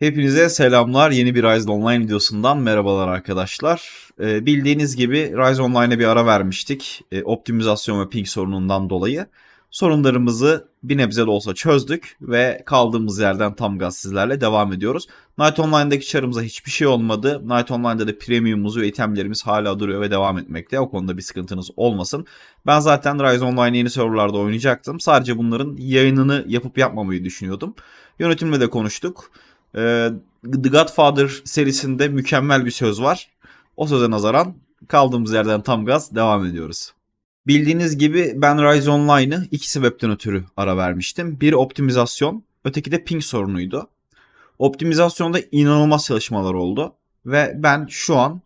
Hepinize selamlar. Yeni bir Rise Online videosundan merhabalar arkadaşlar. Ee, bildiğiniz gibi Rise Online'a bir ara vermiştik. Ee, optimizasyon ve ping sorunundan dolayı. Sorunlarımızı bir nebze de olsa çözdük ve kaldığımız yerden tam gaz sizlerle devam ediyoruz. Night Online'daki çarımıza hiçbir şey olmadı. Night Online'da da premiumumuz ve itemlerimiz hala duruyor ve devam etmekte. O konuda bir sıkıntınız olmasın. Ben zaten Rise Online yeni serverlarda oynayacaktım. Sadece bunların yayınını yapıp yapmamayı düşünüyordum. Yönetimle de konuştuk. Ee, The Godfather serisinde mükemmel bir söz var. O söze nazaran kaldığımız yerden tam gaz devam ediyoruz. Bildiğiniz gibi ben Rise Online'ı iki sebepten ötürü ara vermiştim. Biri optimizasyon, öteki de ping sorunuydu. Optimizasyonda inanılmaz çalışmalar oldu ve ben şu an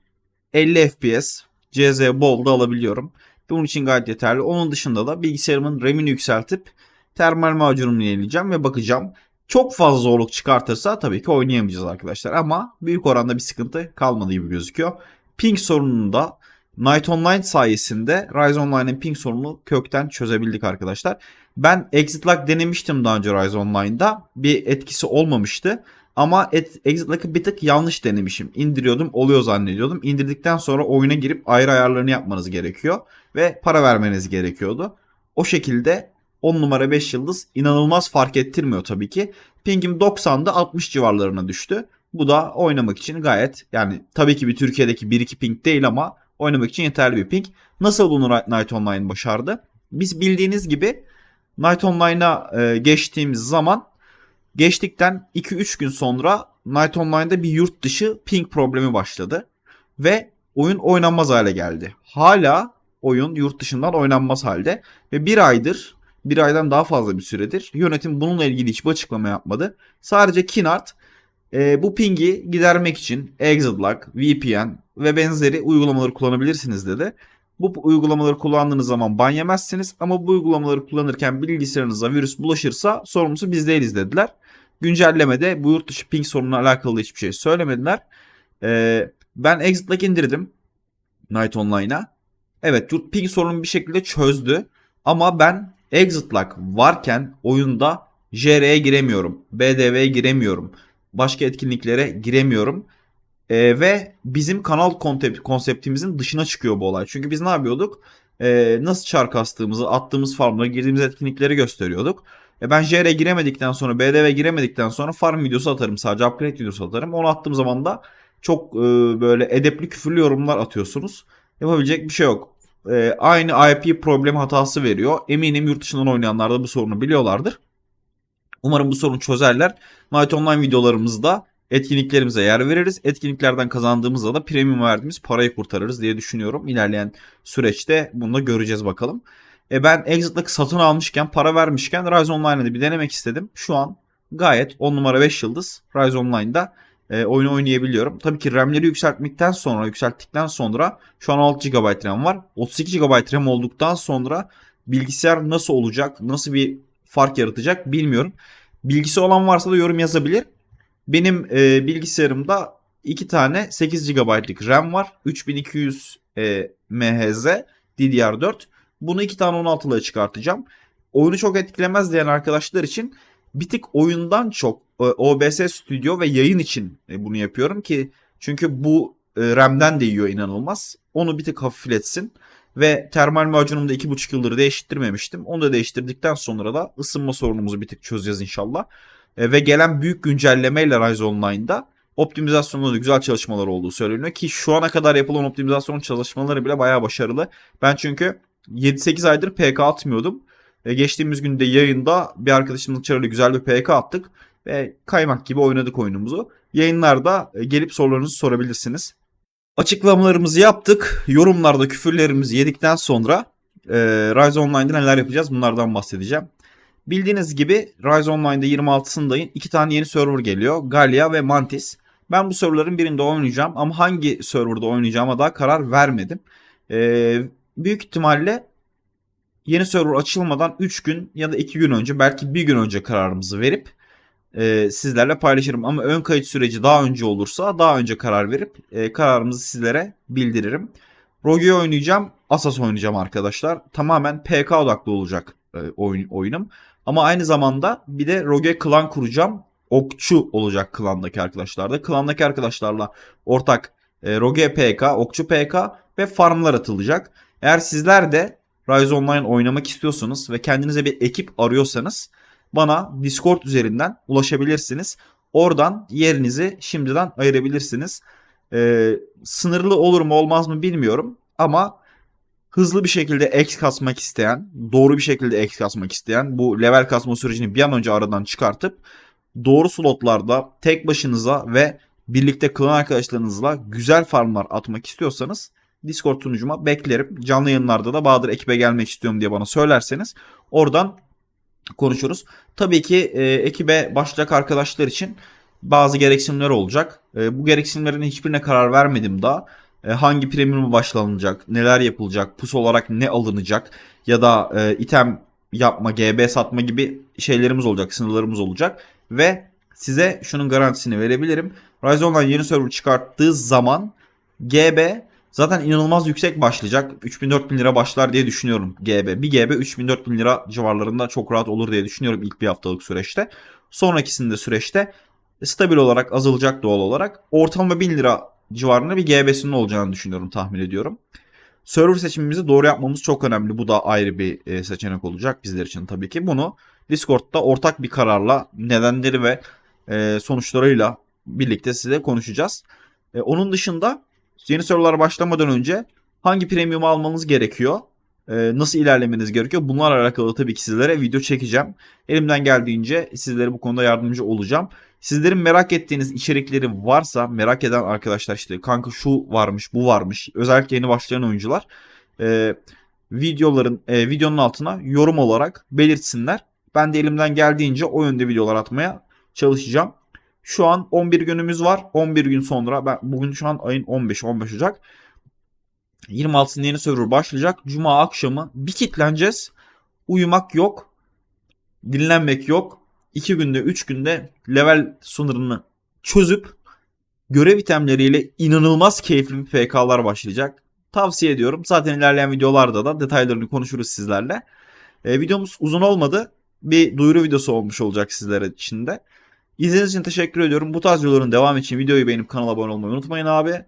50 FPS CZ Ball'da alabiliyorum. Bunun için gayet yeterli. Onun dışında da bilgisayarımın RAM'ini yükseltip termal macununu yenileyeceğim ve bakacağım. Çok fazla zorluk çıkartırsa tabii ki oynayamayacağız arkadaşlar ama büyük oranda bir sıkıntı kalmadı gibi gözüküyor. Ping sorununu da Night Online sayesinde Rise Online'ın ping sorununu kökten çözebildik arkadaşlar. Ben Exit Lock denemiştim daha önce Rise Online'da. Bir etkisi olmamıştı. Ama Exit Lock'ı bir tık yanlış denemişim. İndiriyordum oluyor zannediyordum. İndirdikten sonra oyuna girip ayrı ayarlarını yapmanız gerekiyor. Ve para vermeniz gerekiyordu. O şekilde 10 numara 5 yıldız inanılmaz fark ettirmiyor tabii ki. Pingim 90'da 60 civarlarına düştü. Bu da oynamak için gayet yani tabii ki bir Türkiye'deki 1-2 ping değil ama oynamak için yeterli bir ping. Nasıl bunu Night Online başardı? Biz bildiğiniz gibi Night Online'a e, geçtiğimiz zaman geçtikten 2-3 gün sonra Night Online'da bir yurt dışı ping problemi başladı. Ve oyun oynanmaz hale geldi. Hala oyun yurt dışından oynanmaz halde. Ve bir aydır bir aydan daha fazla bir süredir yönetim bununla ilgili hiçbir açıklama yapmadı. Sadece Kinart e, bu pingi gidermek için ExitLock, VPN ve benzeri uygulamaları kullanabilirsiniz dedi. Bu uygulamaları kullandığınız zaman ban yemezsiniz ama bu uygulamaları kullanırken bilgisayarınıza virüs bulaşırsa sorumlusu biz değiliz dediler. Güncellemede bu yurt dışı ping sorununa alakalı hiçbir şey söylemediler. Ee, ben ExitLock indirdim Night Online'a. Evet yurt ping sorununu bir şekilde çözdü. Ama ben Exit Lock varken oyunda JR'ye giremiyorum. BDV'ye giremiyorum. Başka etkinliklere giremiyorum. Ee, ve bizim kanal konsept, konseptimizin dışına çıkıyor bu olay. Çünkü biz ne yapıyorduk? Ee, nasıl çar kastığımızı, attığımız farmlara, girdiğimiz etkinlikleri gösteriyorduk. E ben JR'ye giremedikten sonra, BDV giremedikten sonra farm videosu atarım. Sadece upgrade videosu atarım. Onu attığım zaman da çok e, böyle edepli küfürlü yorumlar atıyorsunuz. Yapabilecek bir şey yok e, aynı IP problem hatası veriyor. Eminim yurt dışından oynayanlar da bu sorunu biliyorlardır. Umarım bu sorunu çözerler. Night Online videolarımızda etkinliklerimize yer veririz. Etkinliklerden kazandığımızda da premium verdiğimiz parayı kurtarırız diye düşünüyorum. İlerleyen süreçte bunu da göreceğiz bakalım. E ben Exit'lık satın almışken, para vermişken Rise Online'da bir denemek istedim. Şu an gayet 10 numara 5 yıldız Rise Online'da e, oyunu oynayabiliyorum. Tabii ki RAM'leri yükseltmekten sonra, yükselttikten sonra şu an 6 GB RAM var. 32 GB RAM olduktan sonra bilgisayar nasıl olacak, nasıl bir fark yaratacak bilmiyorum. Bilgisi olan varsa da yorum yazabilir. Benim e, bilgisayarımda 2 tane 8 GB'lık RAM var. 3200 e, MHz DDR4. Bunu 2 tane 16'lığa çıkartacağım. Oyunu çok etkilemez diyen arkadaşlar için bir tık oyundan çok e, OBS Studio ve yayın için e, bunu yapıyorum ki çünkü bu e, RAM'den de yiyor inanılmaz. Onu bir tık hafifletsin. Ve termal macunumda 2,5 yıldır değiştirmemiştim. Onu da değiştirdikten sonra da ısınma sorunumuzu bir tık çözeceğiz inşallah. ve gelen büyük güncellemeyle Rise Online'da optimizasyonda da güzel çalışmalar olduğu söyleniyor. Ki şu ana kadar yapılan optimizasyon çalışmaları bile bayağı başarılı. Ben çünkü 7-8 aydır PK atmıyordum. E, geçtiğimiz günde yayında bir arkadaşımızın çarıyla güzel bir PK attık. Ve kaymak gibi oynadık oyunumuzu. Yayınlarda e, gelip sorularınızı sorabilirsiniz. Açıklamalarımızı yaptık. Yorumlarda küfürlerimizi yedikten sonra e, Rise Online'da neler yapacağız bunlardan bahsedeceğim. Bildiğiniz gibi Rise Online'da 26'sındayım. iki tane yeni server geliyor. Gallia ve Mantis. Ben bu serverların birinde oynayacağım ama hangi serverda oynayacağıma daha karar vermedim. Ee, büyük ihtimalle yeni server açılmadan 3 gün ya da 2 gün önce belki bir gün önce kararımızı verip e, sizlerle paylaşırım. Ama ön kayıt süreci daha önce olursa daha önce karar verip e, kararımızı sizlere bildiririm. Rogue oynayacağım, Asas oynayacağım arkadaşlar. Tamamen PK odaklı olacak e, oyun, oyunum. Ama aynı zamanda bir de Rogue klan kuracağım. okçu olacak klandaki arkadaşlarda. Klandaki arkadaşlarla ortak e, Rogue PK, Okçu PK ve farmlar atılacak. Eğer sizler de Rise Online oynamak istiyorsanız ve kendinize bir ekip arıyorsanız bana Discord üzerinden ulaşabilirsiniz. Oradan yerinizi şimdiden ayırabilirsiniz. Ee, sınırlı olur mu olmaz mı bilmiyorum ama hızlı bir şekilde X kasmak isteyen, doğru bir şekilde X kasmak isteyen bu level kasma sürecini bir an önce aradan çıkartıp doğru slotlarda tek başınıza ve birlikte klan arkadaşlarınızla güzel farmlar atmak istiyorsanız Discord sunucuma beklerim. Canlı yayınlarda da Bahadır ekibe gelmek istiyorum diye bana söylerseniz oradan konuşuruz. Tabii ki e, ekibe başlayacak arkadaşlar için bazı gereksinimler olacak. E, bu gereksinimlerin hiçbirine karar vermedim daha. E, hangi premium'a başlanacak, neler yapılacak, pus olarak ne alınacak ya da e, item yapma, GB satma gibi şeylerimiz olacak, sınırlarımız olacak. Ve size şunun garantisini verebilirim. Rise Online yeni server çıkarttığı zaman GB zaten inanılmaz yüksek başlayacak. 3000-4000 lira başlar diye düşünüyorum GB. Bir GB 3000-4000 lira civarlarında çok rahat olur diye düşünüyorum ilk bir haftalık süreçte. Sonrakisinde süreçte stabil olarak azalacak doğal olarak. Ortalama 1000 lira civarında bir GB'sinin olacağını düşünüyorum tahmin ediyorum. Server seçimimizi doğru yapmamız çok önemli. Bu da ayrı bir e, seçenek olacak bizler için tabii ki. Bunu Discord'da ortak bir kararla nedenleri ve e, sonuçlarıyla birlikte size konuşacağız. E, onun dışında yeni serverlara başlamadan önce hangi premium almanız gerekiyor? e, nasıl ilerlemeniz gerekiyor? Bunlarla alakalı tabii ki sizlere video çekeceğim. Elimden geldiğince sizlere bu konuda yardımcı olacağım. Sizlerin merak ettiğiniz içerikleri varsa merak eden arkadaşlar işte kanka şu varmış bu varmış özellikle yeni başlayan oyuncular e, videoların e, videonun altına yorum olarak belirtsinler. Ben de elimden geldiğince o yönde videolar atmaya çalışacağım. Şu an 11 günümüz var. 11 gün sonra ben bugün şu an ayın 15 15 Ocak. 26'sında yeni server başlayacak. Cuma akşamı bir kitleneceğiz. Uyumak yok. Dinlenmek yok. 2 günde 3 günde level sınırını çözüp görev itemleriyle inanılmaz keyifli bir PK'lar başlayacak. Tavsiye ediyorum. Zaten ilerleyen videolarda da detaylarını konuşuruz sizlerle. E, videomuz uzun olmadı. Bir duyuru videosu olmuş olacak sizlere için de. İzlediğiniz için teşekkür ediyorum. Bu tarz videoların devamı için videoyu beğenip kanala abone olmayı unutmayın abi.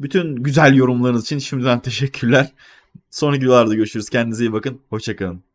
Bütün güzel yorumlarınız için şimdiden teşekkürler. Sonraki videolarda görüşürüz. Kendinize iyi bakın. Hoşçakalın.